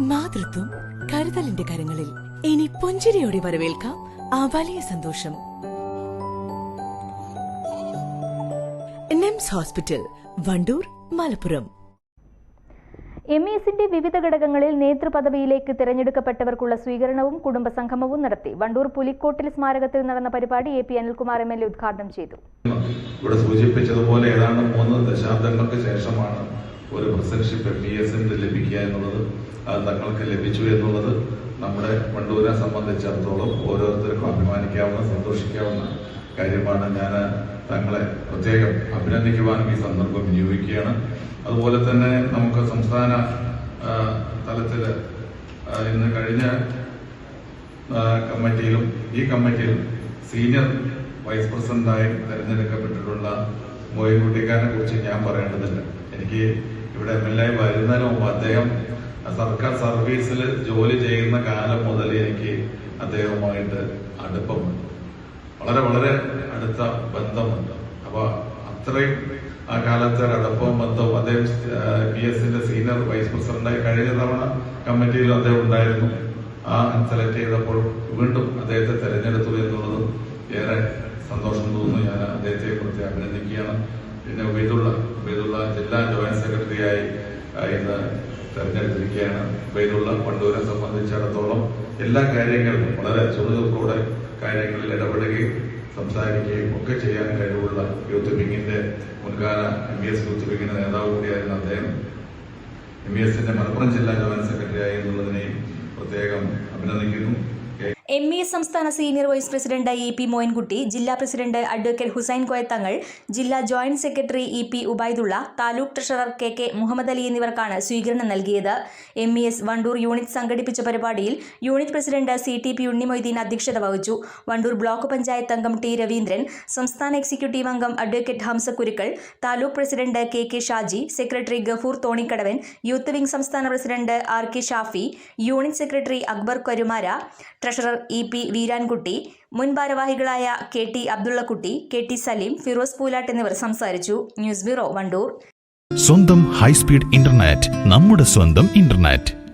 മാതൃത്വം കരുതലിന്റെ കരങ്ങളിൽ. ഇനി പുഞ്ചിരിയോടെ വരവേൽക്കാം ആ വലിയ സന്തോഷം. NIMS hospital Wandoor Malappuram. M E എസിന്റെ വിവിധ ഘടകങ്ങളിൽ നേതൃപദവിയിലേക്ക് തിരഞ്ഞെടുക്കപ്പെട്ടവർക്കുള്ള സ്വീകരണവും കുടുംബസംഗമവും നടത്തി വണ്ടൂർ പുലിക്കോട്ടിൽ സ്മാരകത്തിൽ നടന്ന പരിപാടി A P Anilkumar M L A ഉദ്ഘാടനം ചെയ്തു. ഇവിടെ സൂചിപ്പിച്ചതുപോലെ ഏതാണ്ട് മൂന്ന് ദശാബ്ദങ്ങൾക്ക് ശേഷമാണ് ഒരു പ്രസൻഷിപ്പ് എം ബി എസിന് ലഭിക്കുക എന്നുള്ളത് അത് തങ്ങൾക്ക് ലഭിച്ചു എന്നുള്ളത് നമ്മുടെ വണ്ടൂരെ സംബന്ധിച്ചിടത്തോളം ഓരോരുത്തർക്കും അഭിമാനിക്കാവുന്ന സന്തോഷിക്കാവുന്ന കാര്യമാണ്. ഞാൻ തങ്ങളെ പ്രത്യേകം അഭിനന്ദിക്കുവാനും ഈ സന്ദർഭം വിനിയോഗിക്കുകയാണ്. അതുപോലെ തന്നെ നമുക്ക് സംസ്ഥാന തലത്തിൽ ഇന്ന് കഴിഞ്ഞ കമ്മിറ്റിയിലും ഈ കമ്മിറ്റിയിലും സീനിയർ വൈസ് പ്രസിഡന്റായി തെരഞ്ഞെടുക്കപ്പെട്ടിട്ടുള്ള മോയിൻകുട്ടിക്കാരനെ കുറിച്ച് ഞാൻ പറയേണ്ടതില്ല. എനിക്ക് ഇവിടെ എം എൽ എ വരുന്നതിന് മുമ്പ് അദ്ദേഹം സർക്കാർ സർവീസിൽ ജോലി ചെയ്യുന്ന കാലം മുതൽ എനിക്ക് അദ്ദേഹവുമായിട്ട് അടുപ്പമുണ്ട്. വളരെ വളരെ അടുത്ത ബന്ധമുണ്ട്. അപ്പൊ അത്രയും ആ കാലത്തെ അടുപ്പവും ബന്ധവും അദ്ദേഹം പി എസിന്റെ സീനിയർ വൈസ് പ്രസിഡന്റായി കഴിഞ്ഞ തവണ കമ്മിറ്റിയിൽ അദ്ദേഹം ഉണ്ടായിരുന്നു. ആ സെലക്ട് ചെയ്തപ്പോൾ വീണ്ടും അദ്ദേഹത്തെ തെരഞ്ഞെടുത്തു എന്നുള്ളതും ഏറെ സന്തോഷം തോന്നുന്നു. ഞാൻ അദ്ദേഹത്തെ കുറിച്ച് അഭിനന്ദിക്കുകയാണ്. പിന്നെ ഉബൈദുള്ള ഉബൈദുള്ള ജില്ലാ ജോയിന്റ് സെക്രട്ടറിയായി ഇന്ന് തെരഞ്ഞെടുത്തിരിക്കുകയാണ് ഉബൈദുള്ള. വണ്ടൂരെ സംബന്ധിച്ചിടത്തോളം എല്ലാ കാര്യങ്ങളിലും വളരെ ചുറുചുറുക്കോടെ കാര്യങ്ങളിൽ ഇടപെടുകയും സംസാരിക്കുകയും ഒക്കെ ചെയ്യാൻ കഴിവുള്ള യൂത്ത് വിങ്ങിന്റെ മുൻകാല എം ബി എസ് യൂത്ത് വിങ്ങിന്റെ നേതാവ് കൂടിയായിരുന്ന അദ്ദേഹം. എം ബി എസിന്റെ മലപ്പുറം ജില്ലാ ജോയിന്റ് സെക്രട്ടറിയായി എന്നുള്ളതിനെയും പ്രത്യേകം അഭിനന്ദിക്കുന്നു. എം ഇ എസ് സംസ്ഥാന senior vice president E P Moinkutty ജില്ലാ പ്രസിഡന്റ് അഡ്വക്കേറ്റ് ഹുസൈൻ കോയത്തങ്ങൾ ജില്ലാ joint secretary E P Ubaidulla taluk treasurer K K Muhammad Ali എന്നിവർക്കാണ് സ്വീകരണം നൽകിയത്. M E S Wandoor unit സംഘടിപ്പിച്ച പരിപാടിയിൽ unit president C T P Unnimoideen അധ്യക്ഷത വഹിച്ചു. വണ്ടൂർ ബ്ലോക്ക് പഞ്ചായത്ത് അംഗം ടി രവീന്ദ്രൻ സംസ്ഥാന എക്സിക്യൂട്ടീവ് അംഗം advocate Hamza Kurukkal taluk president K K Shaji secretary Gafoor Thonikkadavan youth wing സംസ്ഥാന president R K Shafi unit secretary Akbar Karumara treasurer E P Veerankutty മുൻ ഭാരവാഹികളായ K T Abdullakutty K T Saleem Firoz Poolatt എന്നിവർ സംസാരിച്ചു. News bureau Wandoor. സ്വന്തം high speed internet നമ്മുടെ സ്വന്തം internet.